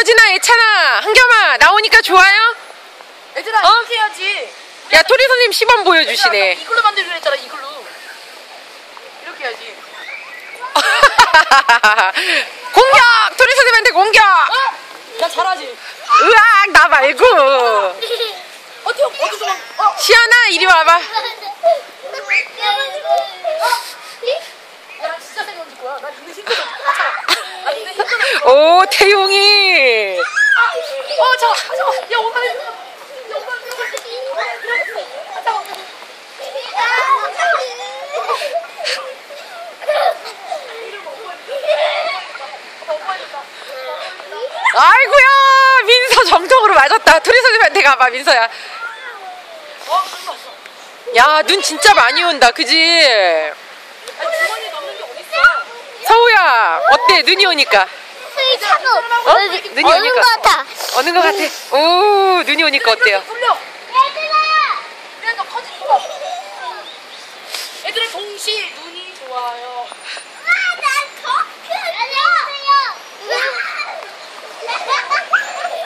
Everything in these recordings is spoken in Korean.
서진아, 예찬아, 한겸아, 나오니까 좋아요? 얘들아 어? 이렇게 해야지 야, 토리 선생님 시범 얘들아, 보여주시네. 이걸로 만들기로 했잖아 이걸로 이렇게 해야지 공격! 토리 선생님한테 공격! 어? 나 잘하지 으악, 나 말고. 어디 어디서? 시연아, 이리 와봐. 야 진짜 세게 얹을 거야 나 있는 힘들어 나 있는 힘들어 오, 태용이. 어 잠깐 잠깐 야 잠깐 아이고야, 민서 정통으로 맞았다. 토리 선생님한테 가봐, 민서야. 어 끝났어 야, 눈 진짜 많이 온다, 그지? 서우야, 어때? 눈이 오니까. 눈이 차고 어? 눈이 오는 오니까 같아. 어느 것 같아? 오 눈이 오니까 어때요? 돌려. 얘들아. 얘들 커진 거 얘들아, 동시에 눈이 좋아요. 안녕하세요.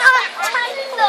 아, 잘했어.